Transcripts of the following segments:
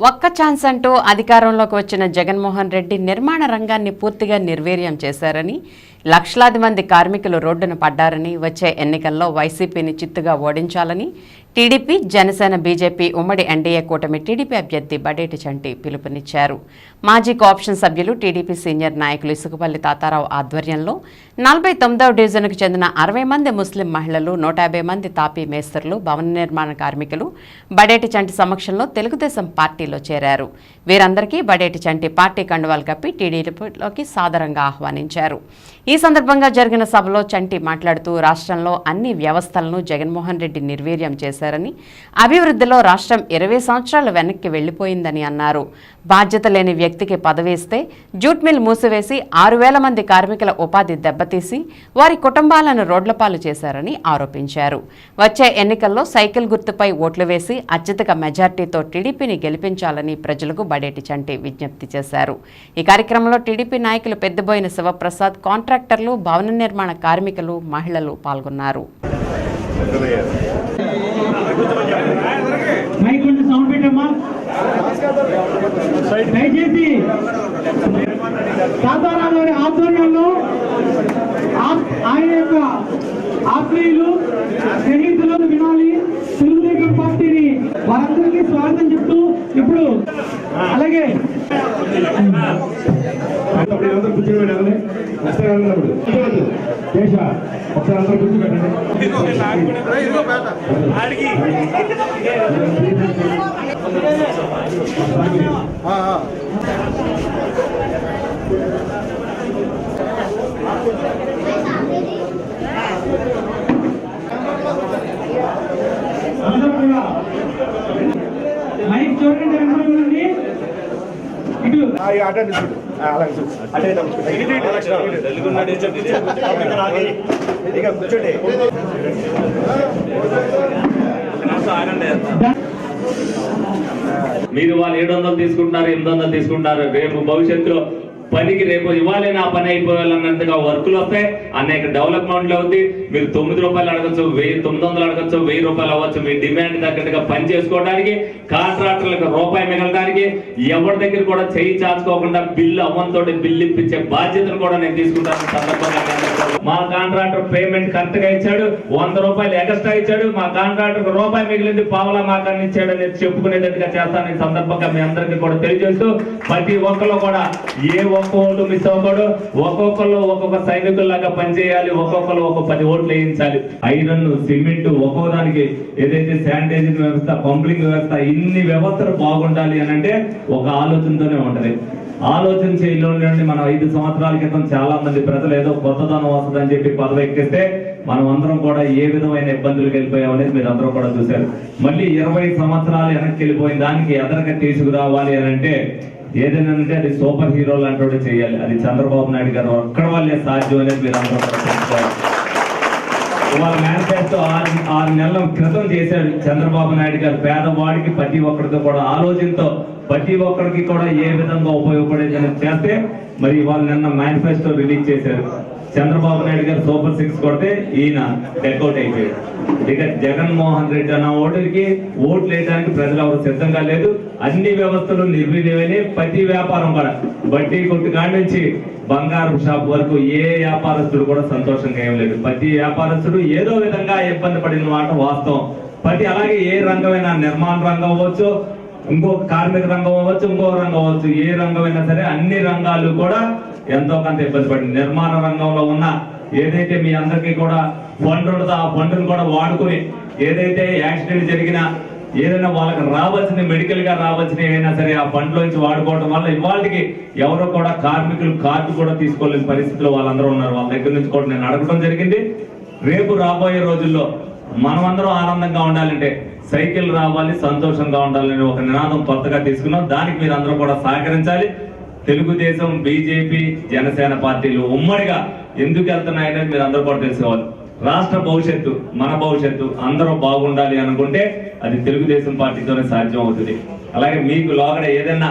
ఒక్క ఛాన్స్ అంటూ అధికారంలోకి వచ్చిన జగన్మోహన్ రెడ్డి నిర్మాణ రంగాన్ని పూర్తిగా నిర్వీర్యం చేశారని లక్షలాది మంది కార్మికులు రోడ్డున పడ్డారని వచ్చే ఎన్నికల్లో వైసీపీని చిత్తుగా ఓడించాలని టీడీపీ జనసేన బీజేపీ ఉమ్మడి ఎన్డీఏ కూటమి టీడీపీ అభ్యర్థి బడేటి చంటి పిలుపునిచ్చారు. మాజీ కోఆప్షన్ సభ్యులు టీడీపీ సీనియర్ నాయకులు ఇసుకపల్లి తాతారావు ఆధ్వర్యంలో నలభై తొమ్మిదవ డివిజన్కు చెందిన అరవై మంది ముస్లిం మహిళలు నూట యాభై మంది తాపీ మేస్త్రులు భవన నిర్మాణ కార్మికులు బడేటి చంటి సమక్షంలో తెలుగుదేశం పార్టీలో చేరారు. వీరందరికీ బడేటి చంటి పార్టీ కండువాలు కప్పి టీడీపీలోకి సాదరంగా ఆహ్వానించారు. ఈ సందర్భంగా జరిగిన సభలో చంటి మాట్లాడుతూ రాష్ట్రంలో అన్ని వ్యవస్థలను జగన్మోహన్ రెడ్డి నిర్వీర్యం చేశారు. చేశారని అభివృద్ధిలో రాష్ట్రం ఇరవై సంవత్సరాలు వెనక్కి వెళ్ళిపోయిందని అన్నారు. బాధ్యత లేని వ్యక్తికి పదవేస్తే జూట్ మిల్ మూసివేసి ఆరు వేల మంది కార్మికుల ఉపాధి దెబ్బతీసి వారి కుటుంబాలను రోడ్లపాలు చేశారని ఆరోపించారు. వచ్చే ఎన్నికల్లో సైకిల్ గుర్తుపై ఓట్లు వేసి అత్యధిక మెజార్టీతో టీడీపీని గెలిపించాలని ప్రజలకు బడేటి చంటి విజ్ఞప్తి చేశారు. ఈ కార్యక్రమంలో టీడీపీ నాయకులు పెద్దబోయిన శివప్రసాద్ కాంట్రాక్టర్లు భవన నిర్మాణ కార్మికులు మహిళలు పాల్గొన్నారు. దయచేసి తాతారావు ఆధ్వర్యంలో ఆయన యొక్క ఆత్మీయులు స్నేహితులు వినాలి. తెలుగుదేశం పార్టీని వారందరికీ స్వాగతం చెప్తూ ఇప్పుడు అలాగే దేశ ఒకసారి అందరూ కూర్చోబెట్టండి అందరూ చూడు అలాగే చూడు ఇక కూర్చోండి మీరు వాళ్ళు ఏడు వందలు తీసుకుంటున్నారు ఎనిమిది వందలు తీసుకుంటున్నారు. రేపు భవిష్యత్తులో పనికి రేపు ఇవ్వాలి నా పని అయిపోవాలన్నంతగా వర్కులు వస్తాయి. అనేక డెవలప్మెంట్లు అవుతాయి. మీరు తొమ్మిది రూపాయలు అడగచ్చు వెయ్యి తొమ్మిది వందలు అడగచ్చు వెయ్యి రూపాయలు అవ్వచ్చు. మీ డిమాండ్ తగ్గట్టుగా పని చేసుకోవడానికి కాంట్రాక్టర్లకు రూపాయి మిగలడానికి ఎవరి దగ్గర కూడా చేయి చాచుకోకుండా బిల్లు అవ్వంతో బిల్లు ఇప్పించే బాధ్యతను కూడా నేను తీసుకుంటాను సందర్భంగా మా కాంట్రాక్టర్ పేమెంట్ కరెక్ట్గా ఇచ్చాడు వంద రూపాయలు ఎక్స్ట్రా ఇచ్చాడు మా కాంట్రాక్టర్ రూపాయి మిగిలింది పావులా మాకాన్ని ఇచ్చాడు అనేది చెప్పుకునేటట్టుగా చేస్తాను ఈ సందర్భంగా మీ అందరికీ కూడా తెలియజేస్తూ ప్రతి ఒక్కరు కూడా ఏ ఒక్క మిస్ అవ్వకూడదు. ఒక్కొక్కరు ఒక్కొక్క సైనికుల్లాగా పనిచేయాలి. ఒక్కొక్కరు ఒక్కొక్క పది ఓట్లు వేయించాలి. ఐరన్ సిమెంట్ ఒక్కో దానికి ఏదైతే శానిటైజర్ వ్యవస్థ పంపింగ్ వ్యవస్థ ఇన్ని వ్యవస్థలు బాగుండాలి అని అంటే ఒక ఆలోచనతోనే ఉంటది. ఆలోచన చేయలోని మనం ఐదు సంవత్సరాల క్రితం చాలా మంది ప్రజలు ఏదో కొత్తదనం వస్తుందని చెప్పి పదవి ఎక్కిస్తే మనం అందరం కూడా ఏ విధమైన ఇబ్బందులకు వెళ్ళిపోయామనేది మీరు అందరూ కూడా చూశారు. మళ్ళీ ఇరవై సంవత్సరాలు వెనక్కి వెళ్ళిపోయిన దానికి ఎదరక తీసుకురావాలి అని అంటే ఏదైనా అంటే అది సూపర్ హీరో లాంటి చేయాలి. అది చంద్రబాబు నాయుడు గారు ఒక్కడ వాళ్ళే సాధ్యం అనేది మీరు అందరూ వాళ్ళ మేనిఫెస్టో ఆరు ఆరు నెలల క్రితం చేశాడు చంద్రబాబు నాయుడు గారు. పేదవాడికి ప్రతి ఒక్కరితో కూడా ఆలోచనతో ప్రతి ఒక్కరికి కూడా ఏ విధంగా ఉపయోగపడేదని చేస్తే మరి వాళ్ళు నిన్న మేనిఫెస్టో రిలీజ్ చేశారు. చంద్రబాబు నాయుడు గారు సూపర్ సిక్స్ కొడితే ఈయన డెకౌట్ అయిపోయాడు. ఇక జగన్మోహన్ రెడ్డి అన్న ఓటుకి ఓట్లు వేయడానికి ప్రజలు ఎవరు సిద్ధంగా లేదు. అన్ని వ్యవస్థలు నిర్వీర్యమైనవి. ప్రతి వ్యాపారం కూడా. బట్టి కొట్టు కాడి నుంచి బంగారం షాప్ వరకు ఏ వ్యాపారస్తుడు కూడా సంతోషంగా ఏం లేదు. ప్రతి వ్యాపారస్తుడు ఏదో విధంగా ఇబ్బంది పడిన మాట వాస్తవం. ప్రతి అలాగే ఏ రంగమైనా నిర్మాణ రంగం అవ్వచ్చు ఇంకో కార్మిక రంగం అవ్వచ్చు ఇంకో రంగం అవ్వచ్చు. ఏ రంగమైనా సరే అన్ని రంగాలు కూడా ఎంతో కొంత ఇబ్బంది పడింది నిర్మాణ రంగంలో ఉన్న ఏదైతే మీ అందరికీ కూడా ఫండ్ ఉంటుందో ఆ ఫండ్ను కూడా వాడుకుని ఏదైతే యాక్సిడెంట్ జరిగినా ఏదైనా వాళ్ళకి రావాల్సిన మెడికల్గా రావాల్సిన ఏమైనా సరే ఆ ఫండ్ లోంచి వాడుకోవడం వల్ల ఇవాళకి ఎవరు కూడా కార్మికులు కార్డు కూడా తీసుకోలేని పరిస్థితిలో వాళ్ళందరూ ఉన్నారు. వాళ్ళ దగ్గర నుంచి కూడా నేను అడగడం జరిగింది. రేపు రాబోయే రోజుల్లో మనమందరం ఆనందంగా ఉండాలంటే సైకిల్ రావాలి సంతోషంగా ఉండాలని ఒక నినాదం కొత్తగా తీసుకున్నాం. దానికి మీరు అందరూ కూడా సహకరించాలి. తెలుగుదేశం బీజేపీ జనసేన పార్టీలు ఉమ్మడిగా ఎందుకు వెళ్తున్నాయనేది మీరు అందరూ కూడా తెలుసుకోవాలి. రాష్ట్ర భవిష్యత్తు మన భవిష్యత్తు అందరూ బాగుండాలి అనుకుంటే అది తెలుగుదేశం పార్టీతోనే సాధ్యం అవుతుంది. అలాగే మీకు లోగడ ఏదైనా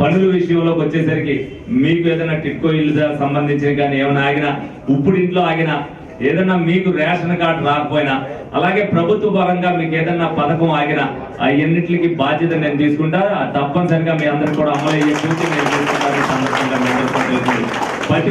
పనుల విషయంలోకి వచ్చేసరికి మీకు ఏదైనా టిట్కో ఇల్లు సంబంధించిన కానీ ఏమైనా ఆగినా ఇప్పుడు ఇంట్లో ఆగినా ఏదన్నా మీకు రేషన్ కార్డు రాకపోయినా అలాగే ప్రభుత్వ పరంగా మీకు ఏదన్నా పథకం ఆగినా ఆ ఎన్నిటికి బాధ్యత నేను తీసుకుంటా. ఆ తప్పనిసరిగా మీ అందరికి కూడా అమలు అయ్యే పూర్తి నేను తీసుకుంటాను ఈ సందర్భంగా మీ అందరికీ ప్రతి